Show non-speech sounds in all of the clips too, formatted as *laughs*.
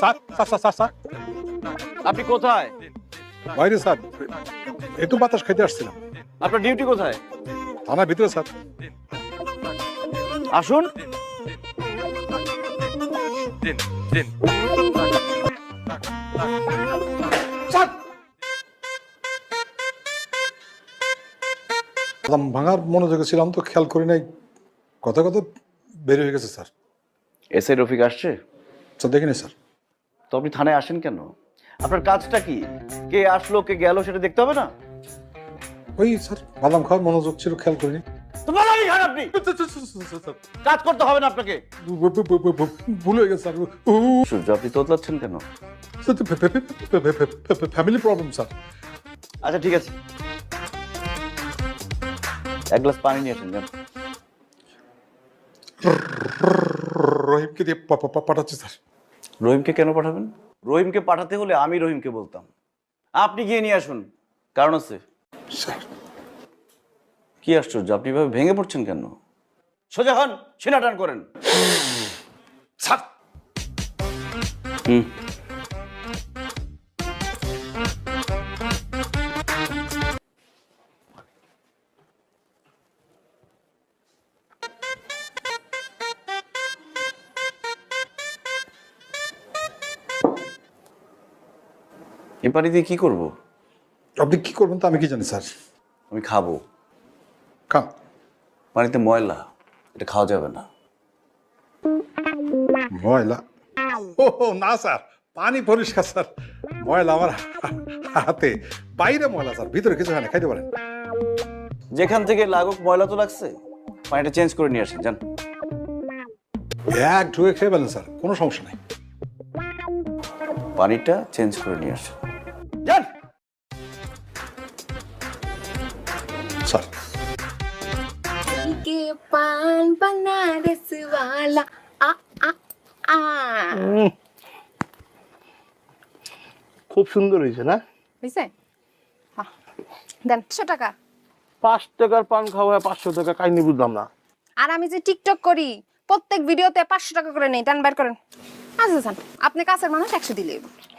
Sir sir sir sir sir. আপনি কোথায়? বাইরে স্যার। একটু বাতাস খাইতে আসছিলাম। আপনার ডিউটি কোথায়? থানার ভিতরে স্যার। আসুন। ভাঙার মনোযোগে ছিলাম তো খেয়াল করি নাই। কথা কথা বের হয়ে গেছে স্যার। এস আই রফিক আসছে? স্যার দেখিনি স্যার। তো আপনি থানায় আসেন কেন? আপনার কাজটা কি? কে আসলো কে গেল সেটা দেখতে হবে না? ওই স্যার বাদাম খাওয়ার মনোযোগ ছিল খেয়াল করিনি। তো বাদামি খান আপনি! কাজ করতে হবে না আপনাকে। ভুল হয়ে গেছে স্যার। সূর্য আপনি তোতলাচ্ছেন কেন? Family problem sir. আচ্ছা ঠিক আছে। এক গ্লাস পানি নিয়ে আসেন রহিমকে দিয়ে পাঠাচ্ছি স্যার। রহিমকে কেন পাঠাবেন? রহিমকে পাঠাতে হলে আমি রহিমকে বলতাম। আপনি গিয়ে নিয়ে আসুন কারণ আছে। স্যার। কি আশ্চর্য আপনি ভাবে ভেঙে পড়ছেন কেন? সোজা হন ছিনাটান করেন। হুম। এ পানি দিয়ে কি করব? আপনি কি করবেন তো আমি কি জানি স্যার? আমি খাব। খান পানিতে ময়লা এটা খাওয়া যাবে না। ময়লা? ও না স্যার পানি পরিষ্কার স্যার। ময়লা আমার হাতে। বাইরে ময়লা স্যার ভিতরে কিছু হয় না খাইতে পারেন। যেখান থেকে লাগুক ময়লা তো লাগছে। পানিটা চেঞ্জ করে নিয়ে আসেন যান। এক ঢুকে খেয়ে ফেলেন স্যার কোনো সমস্যা নাই। পানিটা চেঞ্জ করে নিয়ে আসেন। নমস্কার mm. খুব সুন্দর হয়েছে না? হয়েছে? দেন পাঁচশো টাকা। পাঁচ টাকার পান খাওয়া পাঁচশো টাকা কাহিনি বুঝলাম না। আর আমি যে টিকটক করি প্রত্যেক ভিডিওতে পাঁচশো টাকা করে নেই। টান বের করেন। আচ্ছা স্যার আপনি কাছের মানুষ একশো দিলে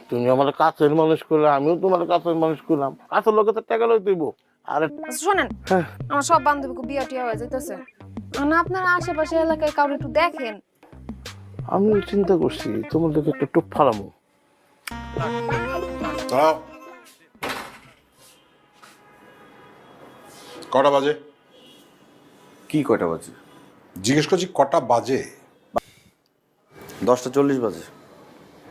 তুমি আমার কাছের মানুষ করলে আমিও তোমার কাছের মানুষ করলাম। কাছের লোকের টাকা লই আর আচ্ছা, শোনেন। আমার সব বান্ধবীকে বিয়া টিয়া হয়ে যেতেছে না আপনারা আশেপাশে এলাকায় কাউকে একটু দেখেন। আমি চিন্তা করছি একটা ফালামো। দাঁড়াও। কটা বাজে? কি কয়টা বাজে? জিজ্ঞেস করছি কটা বাজে? দশটা চল্লিশ বাজে।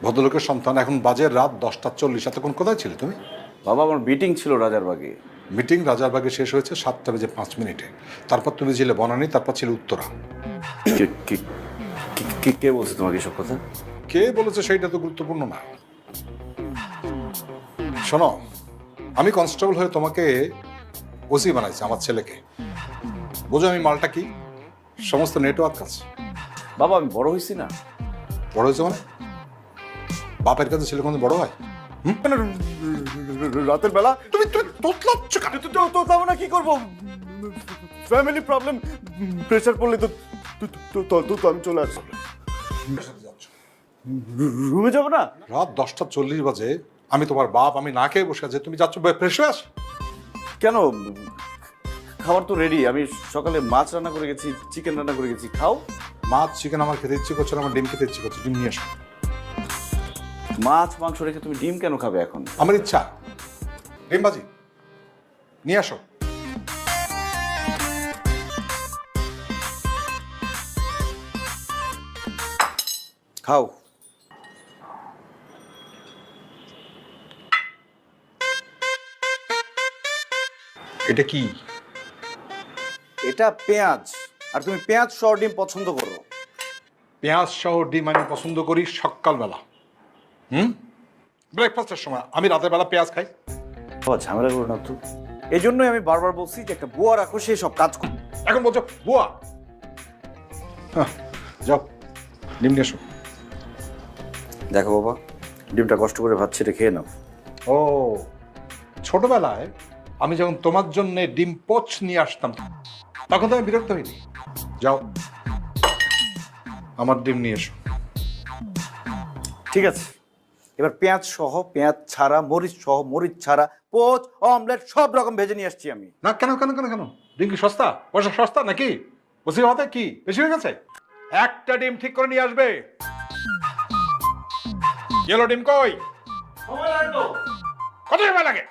ভদ্রলোকের সন্তান এখন বাজে রাত দশটা চল্লিশ। এতক্ষণ কোথায় ছিলে তুমি? বাবা আমার মিটিং ছিল রাজারবাগে। মিটিং রাজারবাগে শেষ হয়েছে সাতটা বেজে পাঁচ মিনিটে। তারপর তুমি ছিলে বনানী তারপর ছিল উত্তরা। কে- বলছে তোমাকে এসব কথা? কে বলেছে সেইটা তো গুরুত্বপূর্ণ না। শোনো আমি কনস্টেবল হয়ে তোমাকে ওসি বানাইছি আমার ছেলেকে। বোঝো আমি মালটা কি? সমস্ত নেটওয়ার্ক আছে। বাবা আমি বড় হয়েছি না। বড় হয়েছে মানে? বাপের কাছে ছেলে কোনো বড় হয়? রাতের বেলা তুমি তুমি তোতলাচ্ছ কেন? তো তো তো না কি করব? ফ্যামিলি প্রবলেম প্রেসার পড়লে তো তো- তো- তো তো- তো আমি চলে আসছি। রুমে যাব না? রাত দশটা চল্লিশ বাজে আমি তোমার বাপ আমি না খেয়ে বসে আছি তুমি যাচ্ছ ফ্রেশ হয়ে আস। কেন? খাবার তো রেডি আমি সকালে মাছ রান্না করে গেছি চিকেন রান্না করে গেছি খাও। মাছ চিকেন আমার খেতে ইচ্ছে করছে আমার ডিম খেতে ইচ্ছে করছে ডিম নিয়ে আসো মাছ মাংস রেখে তুমি ডিম কেন খাবে এখন? আমার ইচ্ছা। ডিম বাজি নিয়ে আসো। খাও। এটা কি? এটা পেঁয়াজ। আর তুমি পেঁয়াজ সহ ডিম পছন্দ করো। পেঁয়াজ সহ ডিম আমি পছন্দ করি সকালবেলা। হুম? ব্রেকফাস্টের সময়। আমি রাতের বেলা পেঁয়াজ খাই। বাবা ঝামেলা করো না তো। এই জন্যই আমি বারবার বলছি যে একটা বুয়া রাখো সে সব কাজ করো এখন বলছো বুয়া? হ্যাঁ, যাও ডিম নিয়ে এসো। দেখো বাবা ডিমটা কষ্ট করে ভাত ছেড়ে খেয়ে নাও। ও ছোটবেলায় আমি যখন তোমার জন্য ডিম পচ নিয়ে আসতাম তখন তো আমি বিরক্ত হইনি। যাও আমার ডিম নিয়ে এসো। ঠিক আছে। এবার পেঁয়াজ সহ পেঁয়াজ ছাড়া মরিচ সহ মরিচ ছাড়া পোচ অমলেট সব রকম ভেজে নিয়ে আসছি আমি। না কেন কেন কেন কেন? ডিম কি সস্তা? পয়সা সস্তা নাকি? বসে হতে কি? বেশি হয়ে গেছে? একটা ডিম ঠিক করে নিয়ে আসবে। ইয়েলো ডিম কই? কত সময় লাগে?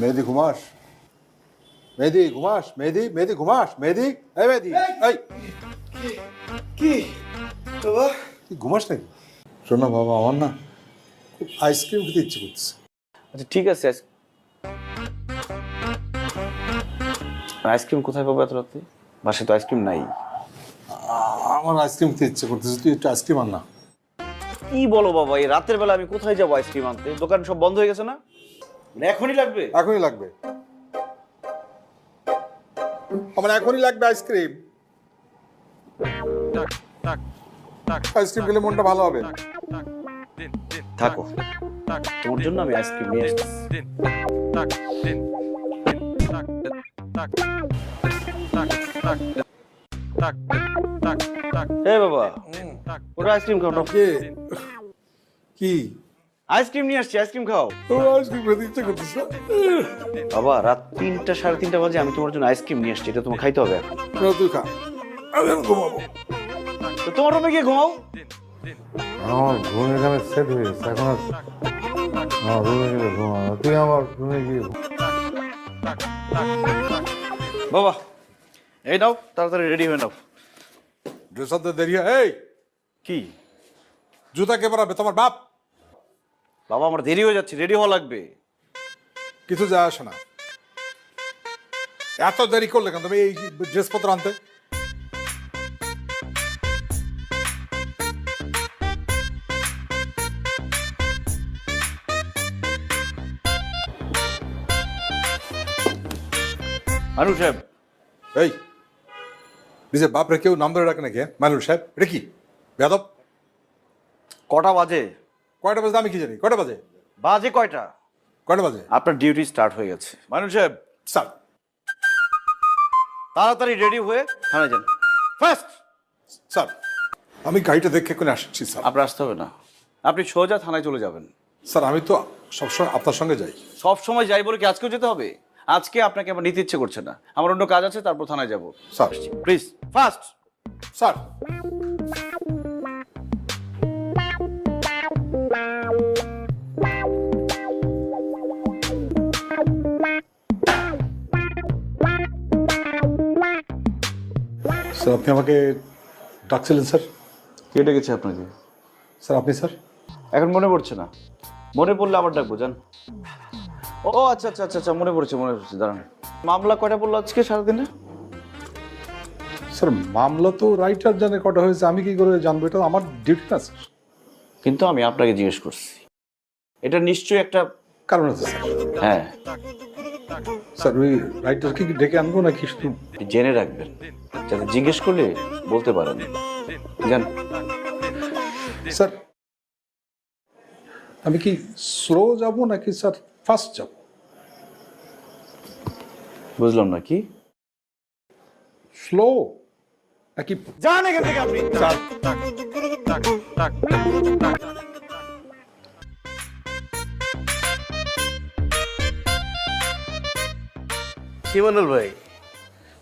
মেহেদি ঘুমাস? মেহেদি ঘুমাস? মেহেদি মেহেদি ঘুমাস? মেহেদি? এই মেহেদি এই। কি? বাবা? ঘুমাস নাকি? শোন বাবা আমার না খুব আইসক্রিম খেতে ইচ্ছে করছে। আচ্ছা ঠিক আছে আইসক্রিম কোথায় পাবো এত রাতে? বাসায় তো আইসক্রিম নাই। আমার আইসক্রিম খেতে ইচ্ছে করতেছে তুই একটু আইসক্রিম আন না। কি বলো বাবা এই রাতের বেলা আমি কোথায় যাব আইসক্রিম আনতে? দোকান সব বন্ধ হয়ে গেছে না? মানে এখনই লাগবে? এখনই লাগবে। আমার এখনই লাগবে আইসক্রিম আইসক্রিম খেলে মনটা ভালো হবে থাকো তোমার জন্য আমি আইসক্রিম নিয়ে আসছি এ বাবা ওটা আইসক্রিম খাও না কি আইসক্রিম নিয়ে আসছি আইসক্রিম খাও আইসক্রিম খেতে ইচ্ছে করতেছে বাবা রাত তিনটা সাড়ে তিনটা বাজে আমি তোমার জন্য আইসক্রিম নিয়ে আসছি এটা তোমার খাইতে হবে এখন তুই খা আমি ঘুমাবো তো তোমার রুমে গিয়ে ঘুমাও। আমার ঘুম এখানে সেট হয়ে গেছে এখন আর আমার রুমে গেলে ঘুমাবো তুই আমার রুমে গিয়ে বাবা এই নাও তাড়াতাড়ি রেডি হয়ে নাও। ড্রেস আনতে দেরি হয় এই! কি? জুতা কে পরাবে তোমার বাপ? বাবা আমার দেরি হয়ে যাচ্ছে রেডি হওয়া লাগবে। কিছু যায় আসে না। এত দেরি করলে কেন তুমি এই ড্রেসপত্র আনতে? মানুষ সাহেব। এই নিজের বাপরে কেউ নাম ধরে ডাকে নাকি হ্যাঁ? সাহেব এটা কি? বেদব কটা বাজে? কয়টা বাজে? আমি কি জানি কয়টা বাজে? বাজে কয়টা? কয়টা বাজে? আপনার ডিউটি স্টার্ট হয়ে গেছে। মানুষ সাহেব স্যার। তাড়াতাড়ি রেডি হয়ে থানায় যান। ফার্স্ট! স্যার আমি গাড়িটা দেখে করে আসছি স্যার। আপনার আসতে হবে না। আপনি সোজা থানায় চলে যাবেন। স্যার আমি তো সবসময় আপনার সঙ্গে যাই। সবসময় যাই বলে কি আজকেও যেতে হবে? আজকে আপনাকে আমার নিতে ইচ্ছে করছে না। আমার অন্য কাজ আছে তারপর থানায় যাব। Sir. Please first sir. Sir আপনি আমাকে ডাকছিলেন স্যার? কে ডেকেছে আপনাকে। স্যার আপনি স্যার? এখন মনে পড়ছে না। মনে পড়লে আবার ডাকবো জান ও আচ্ছা আচ্ছা আচ্ছা আচ্ছা মনে পড়ছে মনে পড়ছে দাঁড়ান। মামলা কয়টা পড়ল আজকে সারাদিনে? স্যার মামলা তো রাইটার জানে কটা হয়েছে আমি কি করে জানব? এটা আমার ডিউটি না স্যার। কিন্তু আমি আপনাকে জিজ্ঞেস করছি এটা নিশ্চয়ই একটা কারণ আছে স্যার। হ্যাঁ। স্যার ওই রাইটারকে কি ডেকে আনব নাকি শুধু? জেনে রাখবেন যাতে জিজ্ঞেস করলে বলতে পারেন। জান স্যার আমি কি স্লো যাব নাকি স্যার? ফাস্ট যাব। বুঝলাম না কি? স্লো নাকি যান এখান থেকে আপনি। স্যার ভাই?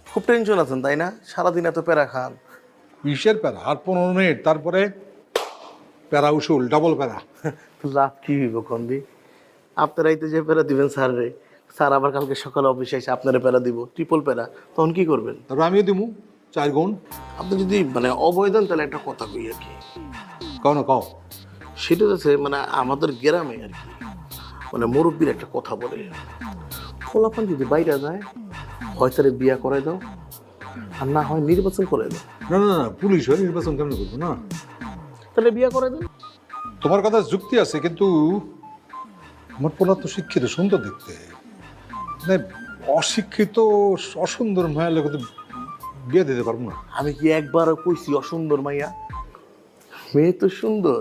খুব টেনশন আছেন তাই না? সারাদিন এত প্যারা খান। কিসের প্যারা আর পনেরো মিনিট তারপরে প্যারা উসুল ডাবল প্যারা। *laughs* লাভ কি হইব কন্দি আপনারাই তো যে প্যারা দিবেন স্যার রে। স্যার আবার কালকে সকালে অফিসে এসে আপনারা প্যারা দিব। ট্রিপল প্যারা তখন কি করবেন? তারপর আমিও দিমু চার গুণ। আপনি যদি মানে অবয় দেন তাহলে একটা কথা কই আর কি। কও না কও। সেটা হচ্ছে মানে আমাদের গ্রামে আর কি। মানে মুরব্বীর একটা কথা বলে। ফলাফল যদি বাইরে যায় হয় তারে বিয়া করে দাও। আর না হয় নির্বাচন করে দাও। না না না পুলিশ হয় নির্বাচন কেমন করব না? তাহলে বিয়া করে দেন তোমার কথা যুক্তি আছে কিন্তু আমার পোলা তো শিক্ষিত সুন্দর দেখতে। মানে অশিক্ষিত অসুন্দর মায়ের লোক তো বিয়ে দিতে পারব না। আমি কি একবারও কইছি অসুন্দর মাইয়া? মেয়ে তো সুন্দর।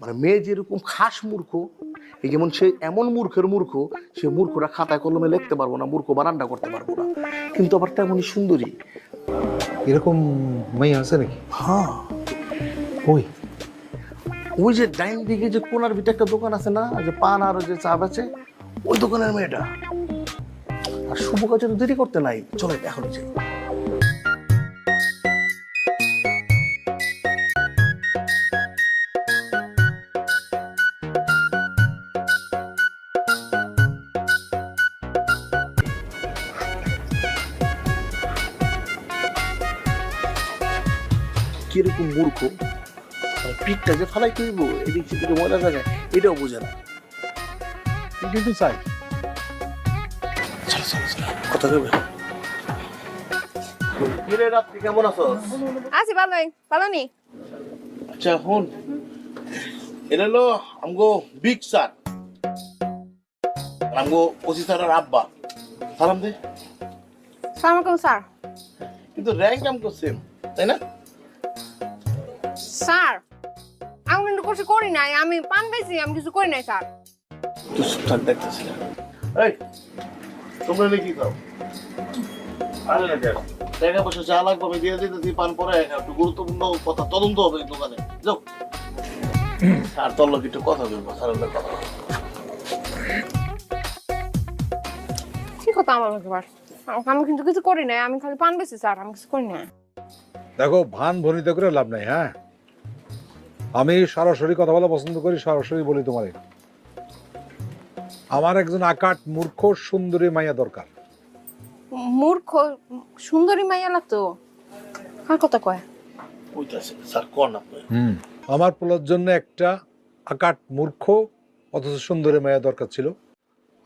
মানে মেয়ে যেরকম খাস মূর্খ এই যেমন সে এমন মূর্খের মূর্খ সে মূর্খরা খাতায় কলমে লিখতে পারব না মূর্খ বানানটা করতে পারব না। কিন্তু আবার তেমনই সুন্দরী। এরকম মাইয়া আছে নাকি? হ্যাঁ। ওই ওই যে ডাইন দিকে যে কোনার ভিতরে একটা দোকান আছে না যে পান আর যে চা বেচে ওই দোকানের মেয়েটা। আর শুভ কাজে তো দেরি করতে নাই। চলে এখন যাই। কীরকম মূর্খ? পিঠটা যে ফালাই করব এদিক সেদিকে মজা থাকে এটাও বোঝে না। কিন্তু চাই। কথা কবে কিরে রাত্রি কেমন আছো? আছি ভালোই ভালো নি? আচ্ছা হন এটা হলো আমগো বিগ স্যার। আমগো ওসি স্যারের আব্বা। সালাম দে সালাম আলাইকুম স্যার। কিন্তু র্যাঙ্ক আমগো সেম তাই না? স্যার আমি কিন্তু কিছু করি নাই আমি পান বেশি আমি কিছু করি নাই স্যার। তুই সুঠাক দেখতেছি না এই তোমরা এনে কি খাও? আরে না দেখ টাকা পয়সা যা লাগবে আমি দিয়ে দিতেছি পান পরে একটু গুরুত্বপূর্ণ কথা তদন্ত হবে এই দোকানে। যাও। আর তোর লোক একটু কথা বলব স্যারের কথা কি কথা আমার? আমি কিন্তু কিছু করি নাই আমি খালি পান বেশি স্যার আমি কিছু করি নাই। দেখো ভান ভনিত করে লাভ নাই হ্যাঁ? আমি সরাসরি কথা বলা পছন্দ করি সরাসরি বলি তোমারে। আমার একজন আকাট মূর্খ সুন্দরী মাইয়া দরকার। মূর্খ সুন্দরী মাইয়া তো? আর কথা কয়? স্যার কোন আপনি হুম আমার পোলার জন্য একটা আকাট মূর্খ অথচ সুন্দরী মায়া দরকার ছিল।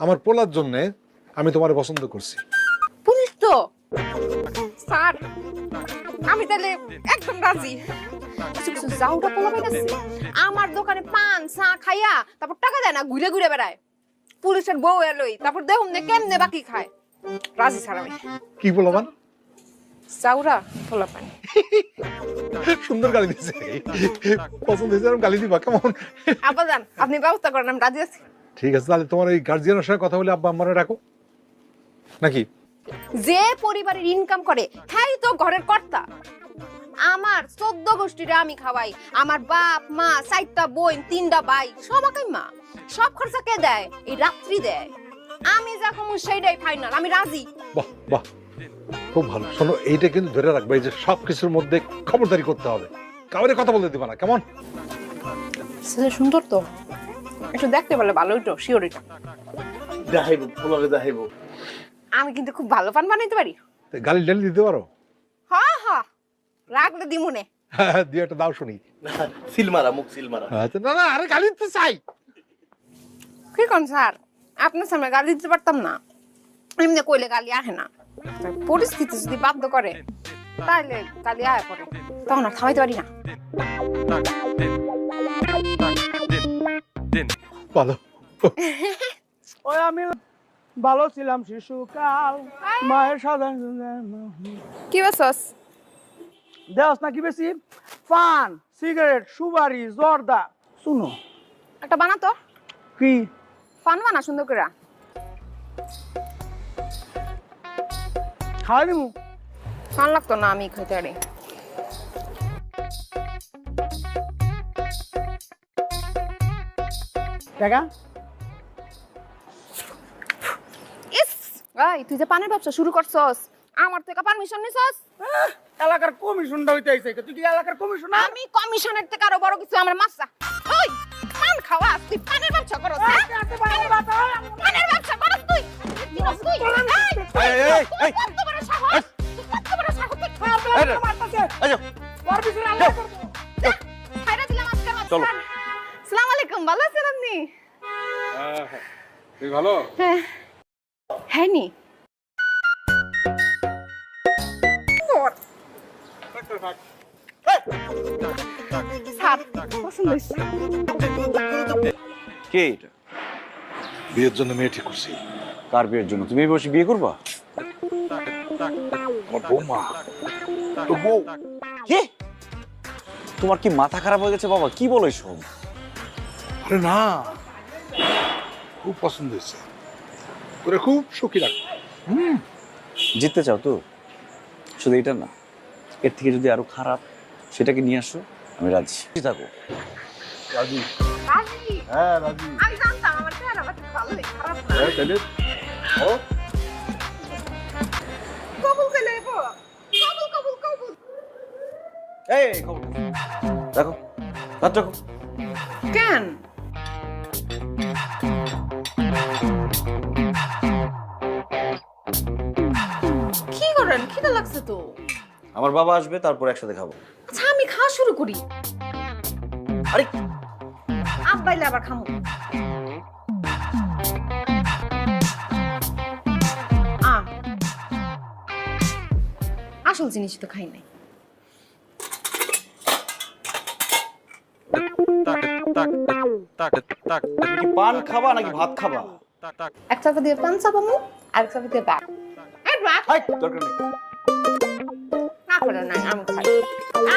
আমার পোলার জন্য আমি তোমার পছন্দ করছি। পুলিশ তো? স্যার আমি তাহলে একদম রাজি। কিছু কিছু যাওটা পোলা পাইতেছি আমার দোকানে পান চা খাইয়া তারপর টাকা দেয় না ঘুরে ঘুরে বেড়ায়। পুলিশের বউ এলোই তারপর দেখুন না কেমনে বাকি খায়। রাজি স্যার কি বলবান চাউরা পোলা পানি সুন্দর গালি দিছে। পছন্দ হয়েছে এরকম গালি দিবা কেমন? আব্বা আপনি ব্যবস্থা করেন আমি রাজি আছি। ঠিক আছে তাহলে তোমার এই গার্জিয়ানের সঙ্গে কথা বলে আব্বা আম্মারে রাখো নাকি? যে পরিবারের ইনকাম করে হ্যাঁ তো ঘরের কর্তা। আমার চোদ্দ গোষ্ঠীরে আমি খাওয়াই। আমার বাপ মা চারটা বোন তিনটা ভাই সবাই মা। সব খরচা কে দেয়? এই রাত্রি দেয়। আমি যা কমু সেইটাই ফাইনাল আমি রাজি। বাহ বাহ। খুব ভালো। শোনো এইটা কিন্তু ধরে রাখবে এই যে সব কিছুর মধ্যে খবরদারি করতে হবে। কাউরে কথা বলতে দিবা না কেমন? ছেলে সুন্দর তো। একটু দেখতে পারলে ভালোই তো শিওরিটা দেখাইবো পোলারে দেখাইবো। আমি কিন্তু খুব ভালো পান বানাইতে পারি। গালি ডালি দিতে পারো? রাখলে দিমুনে। *laughs* হ্যাঁ একটা দাও শুনি। সিলমারা মুখ সিলমারা। আচ্ছা না না আরে গালি দিতে চাই। কি কোন স্যার? আপনার সামনে গালি দিতে পারতাম না। এমনি কইলে গালি আসে না। পরিস্থিতি যদি বাধ্য করে তাহলে গালি আয় পড়ে তখন আর খাওয়াইতে পারি না। ভালো ওই আমি ভালো ছিলাম শিশুকাল। মায়ের সাদা কি বেসস দেওয়াস নাকি বেশি? পান সিগারেট সুপারি জর্দা। শুনো। একটা বানাতো কি? ফান বানা সুন্দর করে। খাওয়াই দিমু ফান লাগতো না আমি খাইতে পারি। টাকা? ইস! এই তুই যে পানের ব্যবসা শুরু করছস আমার থেকে পারমিশন নিছস? কমিশনটা হইতে আইছে? তুই কি এলাকার কমিশন আমি কমিশনের থেকে আরও বড় কিছু আমার মাসা। ওই পান খাওয়া তুই পানের ব্যবসা করছ হ্যাঁ? পানের ব্যবসা করছ তুই। চলো। সালাম আলাইকুম ভালো আছেন আপনি? ভালো? হ্যাঁ। হ্যাঁ নি। কে এটা? বিয়ের জন্য মেয়ে ঠিক করছি। কার বিয়ের জন্য? তুমি এই বসে বিয়ে করবা? আমার বৌমা। তো বউ। কে? তোমার কি মাথা খারাপ হয়ে গেছে বাবা? কি বলো এসব? আরে না। খুব পছন্দ হয়েছে। তোরে খুব সুখী রাখ জিততে চাও তো? শুধু এটা না। এর থেকে যদি আরও খারাপ সেটাকে নিয়ে আসো আমি রাজি। থাকো। রাজি। রাজি? হ্যাঁ রাজি। আমি জানতাম আমার চেহারা বাচ্চা খারাপ হ্যাঁ তাহলে ও এই রাখো। কেন? কি করেন? খিদে লাগছে তো। আমার বাবা আসবে তারপর একসাথে খাব। আচ্ছা আমি খাওয়া শুরু করি। আরে! আব্বাইলে আবার খামু। আসল জিনিস তো খাই নাই। তুমি পান খাবা নাকি ভাত খাবা? এক চাপা দিয়ে পান চাপামু আর এক চাপা দিয়ে দরকার নেই। করে নাই আমি খাই।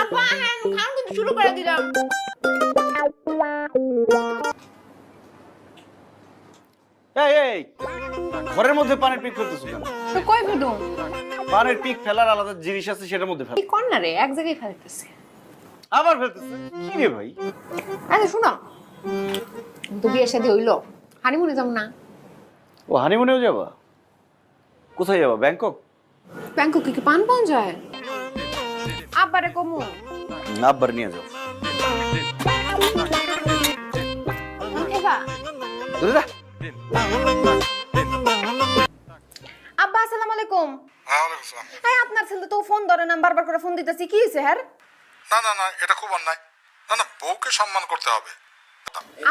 আব্বা হ্যাঁ খান কিন্তু শুরু করে দিলাম। এই এই ঘরের মধ্যে পানের পিক ফেলতেছো কেন? তো কই পানের পিক ফেলার আলাদা জিনিস আছে সেটার মধ্যে ফেল। কি কর না রে এক জায়গায় ফেলতেছে। আবার ফেলতেছে? কি রে ভাই? আরে শোনো। তো বিয়ে শাদী হইল। হানিমুনে যাম না। ও হানিমুনেও যাবা? কোথায় যাবা ব্যাংকক? ব্যাংকক কি পান পাওয়া যায়? আব্বারে কমু। আব্বার নিয়ে যাও। আব্বা আসসালামু আলাইকুম। এই আপনার ছেলে তো ফোন ধরে না বারবার করে ফোন দিতেছি। কি হয়েছে হ্যাঁ না না না এটা খুব অন্যায়। না না বউকে সম্মান করতে হবে।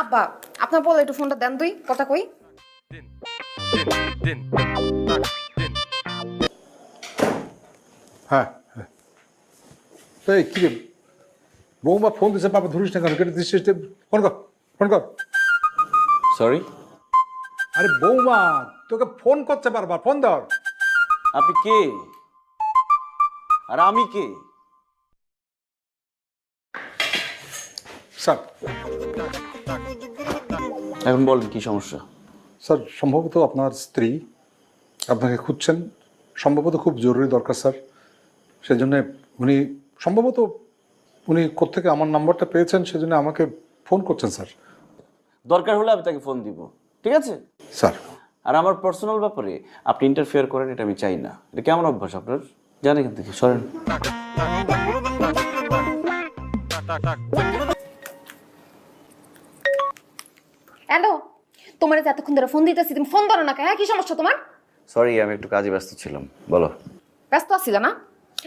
আব্বা আপনার বলে একটু ফোনটা দেন তুই কথা কই। হ্যাঁ। এই কি রে? বৌমা ফোন দিছে বাবা ধরিস না কেন? কেটে দিস ফোন কর ফোন কর। সরি আরে বৌমা তোকে ফোন করছে বারবার ফোন ধর। আপনি কে? আর আমি কে? স্যার। এখন বলেন কি সমস্যা? স্যার সম্ভবত আপনার স্ত্রী আপনাকে খুঁজছেন। সম্ভবত খুব জরুরি দরকার স্যার। সেজন্য উনি সম্ভবত উনি কোত্থেকে আমার নাম্বারটা পেয়েছেন সেজন্য আমাকে ফোন করছেন স্যার। দরকার হলে আমি তাকে ফোন দিব। ঠিক আছে? স্যার। আর আমার পার্সোনাল ব্যাপারে আপনি ইন্টারফেয়ার করেন এটা আমি চাই না। এটা কেমন অভ্যাস আপনার? জান এখান থেকে সরেন। হ্যালো তোমার যে এতক্ষণ ধরে ফোন দিতেছি তুমি ফোন ধরো না কেন? হ্যাঁ কি সমস্যা তোমার? সরি আমি একটু কাজে ব্যস্ত ছিলাম। বলো। ব্যস্ত আছিল না?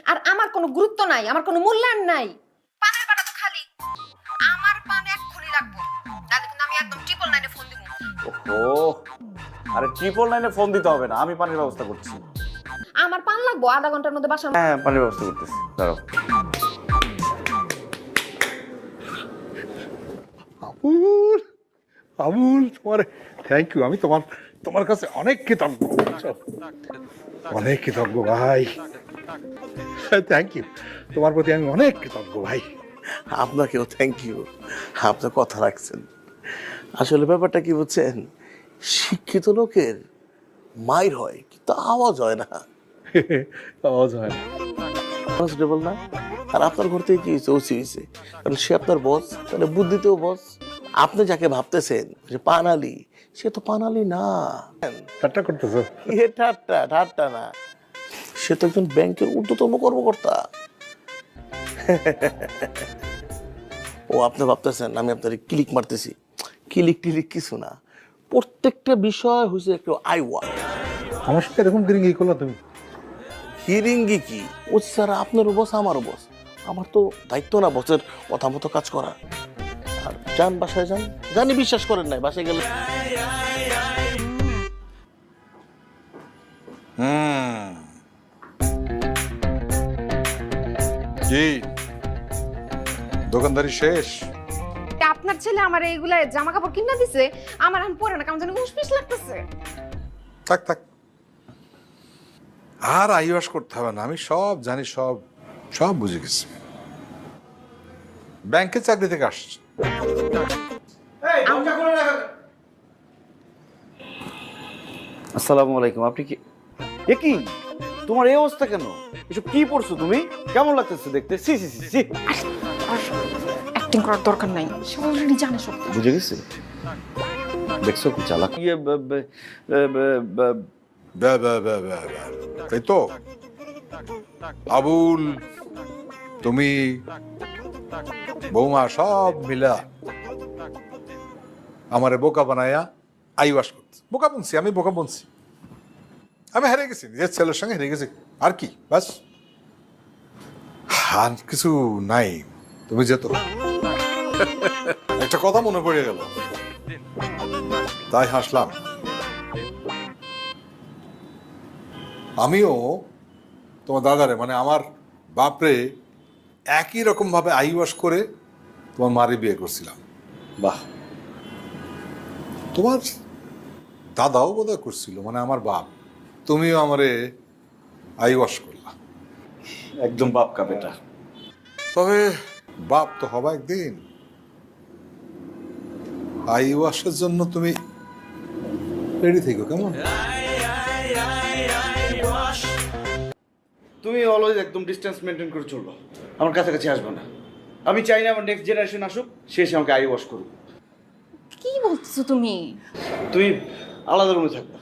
আর আমার কোনো গুরুত্ব নাই আমার কোনো মূল্যায়ন নাই। পানের বাটা তো খালি। আমার পান এক্ষুনি লাগবো। নাহলে কিন্তু আমি একদম ট্রিপল নাইনে ফোন দিব। ও আরে ট্রিপল নাইনে ফোন দিতে হবে না আমি পানির ব্যবস্থা করছি। আমার পান লাগবো আধা ঘণ্টার মধ্যে বাসা হ্যাঁ পানির ব্যবস্থা করতেছি দাঁড়াও। আমুল আমুল তোমার থ্যাংক ইউ আমি তোমার তোমার কাছে অনেক কৃতজ্ঞ। অনেক কৃতজ্ঞ ভাই। থ্যাংক ইউ তোমার প্রতি আমি অনেক কৃতজ্ঞ ভাই। আপনাকেও থ্যাংক ইউ আপনি কথা রাখছেন। আসলে ব্যাপারটা কি বুঝছেন? শিক্ষিত লোকের মায়ের হয় কিন্তু আওয়াজ হয় না। আওয়াজ হয় না। আর আপনার ঘর থেকে কি হয়েছে? ওসি হয়েছে। কারণ সে আপনার বস তাহলে বুদ্ধিতেও বস আপনি যাকে ভাবতেছেন যে পানালি সে তো পানালি না। ঠাট্টা করতেছো। এ ঠাট্টা ঠাট্টা না। সে তো একজন ব্যাংকের ঊর্ধ্বতম কর্মকর্তা। ও আপনি ভাবতেছেন আমি আপনার ক্লিক মারতেছি। ক্লিক টিলিক কিছু না। প্রত্যেকটা বিষয় হয়েছে একটু আইওয়া আমার সাথে এরকম এই করলা তুমি? হিরিঙ্গি কি? ও স্যার আপনারও বস আমারও বস আমার তো দায়িত্ব না বসের কথা মতো কাজ করা যান বাসায় যান। জানি বিশ্বাস করেন নাই বাসায় গেলে কি দোকানদারি শেষ। তা আপনার ছেলে আমার এইগুলা জামা কাপড় কিনা দিছে আমার এখন পরে না কেমন জানি উসপিস লাগতেছে। থাক থাক। আর আইওয়াস করতে হবে না আমি সব জানি সব সব বুঝে গেছি। ব্যাংকে চাকরি থেকে আসছে। আসসালামু আলাইকুম আপনি কি এ কি? তোমার এই অবস্থা কেন? এসব কি পড়ছো তুমি? কেমন লাগতেছে দেখতে? সি সি সি সি। অ্যাক্টিং করার দরকার নাই। সে অলরেডি জানে সব। বুঝে গেছে? দেখছ কি চালাক? ইয়ে ব্যা ব্যা ব্যা ব্যা। তাই তো। আবুল তুমি বৌমা সব মিলা আমারে বোকা বানায়া আইওয়াস করছে। বোকা বুনছি, আমি বোকা বুনছি। আমি হেরে গেছি, নিজের ছেলের সঙ্গে হেরে গেছি। আর কি, বাস। আর কিছু নাই, তুমি যেত। একটা কথা মনে পড়ে গেল। তাই হাসলাম। আমিও তোমার দাদারে মানে আমার বাপরে একই রকম ভাবে আইওয়াস করে তোমার মারে বিয়ে করছিলাম। বাহ। তোমার দাদাও বোধহয় করছিল মানে আমার বাপ। তুমিও আমারে আইওয়াস করলা। একদম বাপ কা বেটা। তবে বাপ তো হবা একদিন। আইওয়াসের জন্য তুমি রেডি থেকো কেমন? তুমি অলওয়েজ একদম ডিস্টেন্স মেনটেন করে চলবো আমার কাছাকাছি আসব না। আমি চাই না আমার নেক্সট জেনারেশন আসুক সে এসে আমাকে আই ওয়াশ করুক। কি বলতেছো তুমি? তুমি আলাদা রুমে থাকবা।